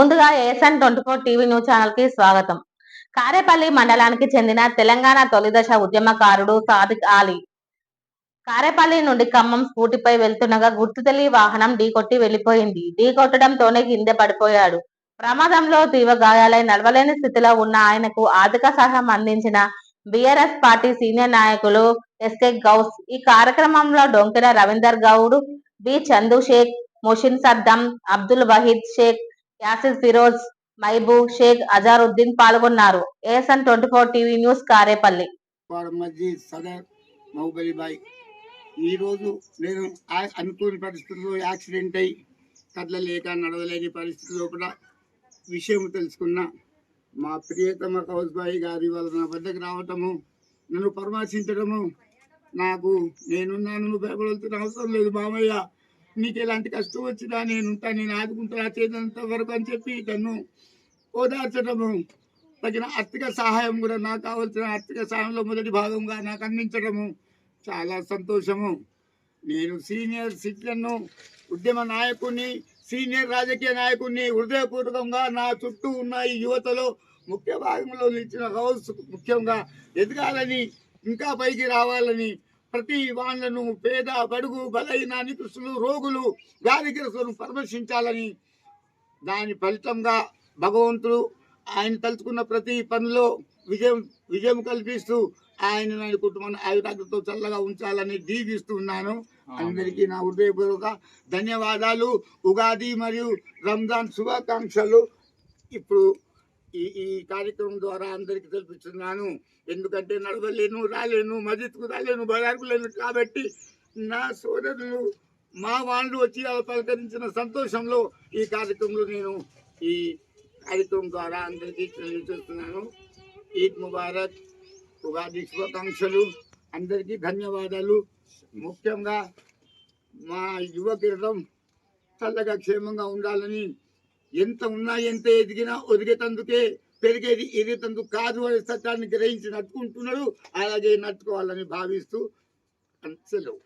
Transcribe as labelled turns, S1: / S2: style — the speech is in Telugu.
S1: ముందుగా ASN twenty four TV news ఛానల్కి స్వాగతం. కారేపల్లి మండలానికి చెందిన తెలంగాణ తొలిదశ ఉద్యమకారుడు సాదిక్ ఆలీ కారేపల్లి నుండి ఖమ్మం స్కూటీపై వెళ్తుండగా గుర్తు తెలియ వాహనం ఢీకొట్టి వెళ్ళిపోయింది ఢీకొట్టడంతోనే కింద పడిపోయాడు. ప్రమాదంలో తీవ్ర గాయాలై నడవలేని స్థితిలో ఉన్న ఆయనకు ఆర్థిక సహాయం అందించిన బిఆర్ఎస్ పార్టీ సీనియర్ నాయకులు ఎస్కే గౌస్ ఈ కార్యక్రమంలో డొంకిన రవీందర్ గౌడ్ బి చందు షేక్ ముషిన్ సద్దం అబ్దుల్ వహీద్ షేక్ యాసిర్ ఫిరోజ్ మైబు షేక్ అజారుద్దీన్ పాల్గొన్నారు. ASN twenty four TV news Karepalli.
S2: వాడ మస్జిద్ సదర్ మహుబలి బాయ్ ఈరోజు నేను ఆ- అనుకోని పరిస్థితుల్లో యాక్సిడెంట్ అయి కదలలేక నడవలేని పరిస్థితుల్లో కూడా విషయం తెలుసుకున్న మా ప్రియతమ కౌజ్బాయి గారి వల్ల నా వద్దకు రావటము నన్ను పరామర్శించడము నాకు నేనున్నాను నువ్వు భయపడాల్సిన అవసరం లేదు మామయ్య. నీకు ఎలాంటి కష్టం వచ్చినా నేను ఉంటా నేను ఆదుకుంటా చేసినంత వరకు అని చెప్పి తను ఓదార్చడము తగిన ఆర్థిక సహాయం కూడా నాకు కావాల్సిన ఆర్థిక సహాయంలో మొదటి భాగంగా నాకు అందించడము చాలా సంతోషము. నేను సీనియర్ సిటిజన్ను ఉద్యమ నాయకుడిని సీనియర్ రాజకీయ నాయకుడిని హృదయపూర్వకంగా నా చుట్టూ ఉన్న ఈ యువతలో ముఖ్య భాగంలో నిలిచిన హౌస్ ముఖ్యంగా ఎదగాలని ఇంకా పైకి రావాలని ప్రతి వాళ్ళను పేద బడుగు బలైన నికృష్టులు రోగులు వ్యాధిగ్రస్తులను పరామర్శించాలని దాని ఫలితంగా భగవంతుడు ఆయన తలుచుకున్న ప్రతి పనిలో విజయం విజయం కల్పిస్తూ ఆయన నా కుటుంబాన్ని ఆయురాగ్రతో చల్లగా ఉంచాలని దీవిస్తున్నాను అందరికీ నా హృదయపూర్వక ధన్యవాదాలు. ఉగాది మరియు రంజాన్ శుభాకాంక్షలు. ఇప్పుడు ఈ ఈ కార్యక్రమం ద్వారా అందరికీ తెలుపుతున్నాను. ఎందుకంటే నడవలేను రాలేను మజిద్కు రాలేను బజార్కు లేను కాబట్టి నా సోదరులు మా వాళ్ళు వచ్చి పలకరించిన సంతోషంలో ఈ కార్యక్రమంలో నేను ఈ కార్యక్రమం ద్వారా అందరికీ తెలియజేస్తున్నాను. ఈద్ ముబారక్ ఉగాది శుభాకాంక్షలు అందరికీ ధన్యవాదాలు. ముఖ్యంగా మా యువ చల్లగా క్షేమంగా ఉండాలని ఎంత ఉన్నా ఎంత ఎదిగినా ఒదిగేటందుకే పెరిగేది ఎదిగేటందుకు కాదు అనే సత్యాన్ని గ్రహించి నట్టుకుంటున్నాడు అలాగే నట్టుకోవాలని భావిస్తూ సెలవు.